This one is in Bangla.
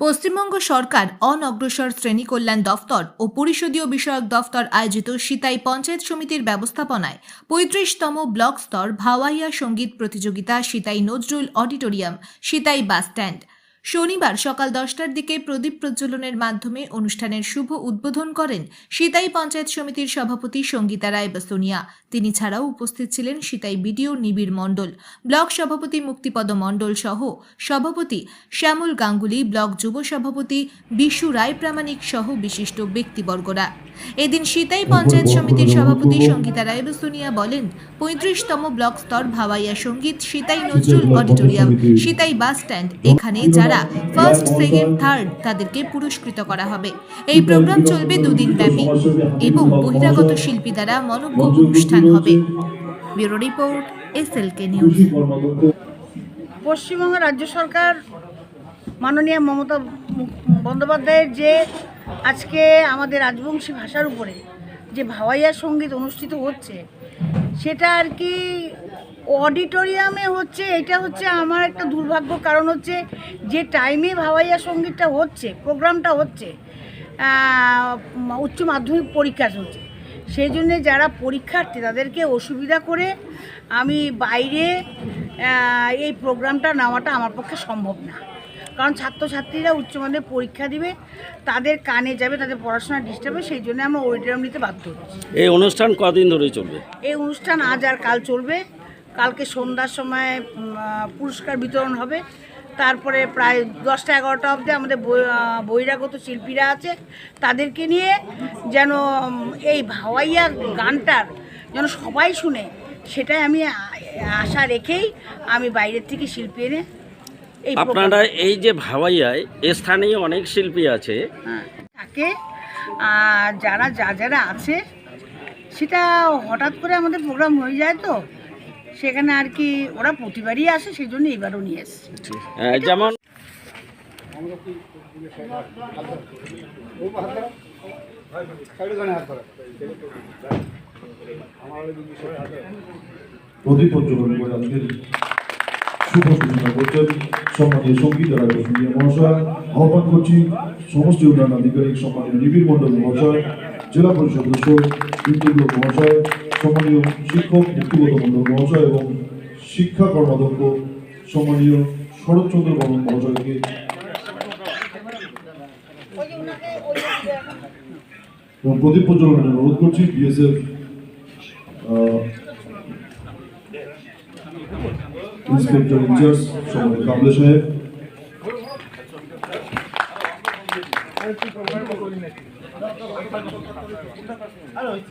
পশ্চিমবঙ্গ সরকার অনগ্রসর শ্রেণি কল্যাণ দফতর ও পরিষদীয় বিষয়ক দফতর আয়োজিত সিতাই পঞ্চায়েত সমিতির ব্যবস্থাপনায় পঁয়ত্রিশতম ব্লক স্তর ভাওয়াইয়া সংগীত প্রতিযোগিতা Sitai Nazrul auditorium, Sitai bus stand. শনিবার সকাল দশটার দিকে প্রদীপ প্রজ্বলনের মাধ্যমে অনুষ্ঠানের শুভ উদ্বোধন করেন সিতাই পঞ্চায়েত সমিতির সভাপতি সঙ্গীতা রায় বাসুনিয়া। তিনি ছাড়াও উপস্থিত ছিলেন সিতাই বিডিও নিবিড় মণ্ডল, ব্লক সভাপতি মুক্তিপদ মণ্ডল সহ সভাপতি শ্যামল গাঙ্গুলি, ব্লক যুব সভাপতি বিশু রায় প্রামাণিক সহ বিশিষ্ট ব্যক্তিবর্গরা। এদিন সিতাই পঞ্চায়েত সমিতির সভাপতি সঙ্গীতা রায় বাসুনিয়া বলেন, পঁয়ত্রিশতম ব্লক স্তর ভাওয়াইয়া সংগীত Sitai Nazrul auditorium, Sitai bus stand, এখানে যারা ফার্স্ট সেকেন্ড থার্ড তাদেরকে পুরস্কৃত করা হবে। এই প্রোগ্রাম চলবে দুদিন ব্যাপী এবং বহিরাগত শিল্পী দ্বারা মনজ্ঞ অনুষ্ঠান হবে। Bureau report S L K news. Paschimbanga রাজ্য সরকার মাননীয় মমতা বন্দ্যোপাধ্যায়ের যে আজকে আমাদের রাজবংশী ভাষার উপরে যে ভাওয়াইয়া সংগীত অনুষ্ঠিত হচ্ছে, সেটা আর কি অডিটোরিয়ামে হচ্ছে, এটা হচ্ছে আমার একটা দুর্ভাগ্য। কারণ হচ্ছে যে টাইমে ভাওয়াইয়া সঙ্গীতটা হচ্ছে, প্রোগ্রামটা হচ্ছে উচ্চ মাধ্যমিক পরীক্ষা চলছে। সেই জন্যে যারা পরীক্ষার্থী, তাদেরকে অসুবিধা করে আমি বাইরে এই প্রোগ্রামটা নেওয়াটা আমার পক্ষে সম্ভব না। কারণ ছাত্রছাত্রীরা উচ্চ মাধ্যমিক পরীক্ষা দিবে তাদের কানে যাবে তাদের পড়াশোনা ডিস্টার্ব হবে সেই জন্য আমরা অডিটোরিয়াম নিতে বাধ্য হচ্ছি। এই অনুষ্ঠান কদিন ধরে চলবে? এই অনুষ্ঠান আজ আর কাল চলবে। কালকে সন্ধ্যার সময় পুরস্কার বিতরণ হবে। তারপরে প্রায় দশটা এগারোটা অবধি আমাদের বহিরাগত শিল্পীরা আছে। তাদেরকে নিয়ে যেন এই ভাওয়াইয়া গানটার যেন সবাই শুনে সেটাই আমি আশা রেখেই আমি বাইরের থেকে শিল্পী এনে আপনারা এই যে ভাওয়াইয়ায় স্থানীয় অনেক শিল্পী আছে। হ্যাঁ, থাকে। আর যারা যা যারা আছে সেটা হঠাৎ করে আমাদের প্রোগ্রাম হয়ে যায় তো। সেখানে আর কি ওরা প্রতিবারই আসে সেই জন্য এবারও নিয়ে এসছে। আহ, যেমন প্রদীপ প্রজ্বলন করে আজকের শুভ সূচনা করছেন সম্মানীয় সংগীত বসুনিয়া মহাশয় আহ্বান করছি সমষ্টি উন্নয়ন আধিকারিক সম্মানীয় নিবিড় মণ্ডল মহাশয় জেলা পরিষদ সদস্য ইন্দ্রলোক মহাশয় সম্মানীয় শিক্ষক মুক্তিগত মণ্ডল মহাশয় এবং শিক্ষা কর্মাধ্যক্ষ সম্মানীয় শরৎচন্দ্র বর্মন মহাশয়কে প্রদীপ প্রজ্বলনের অনুরোধ করছি BSF Inspector in Charge from the Kamdashehir. Hello.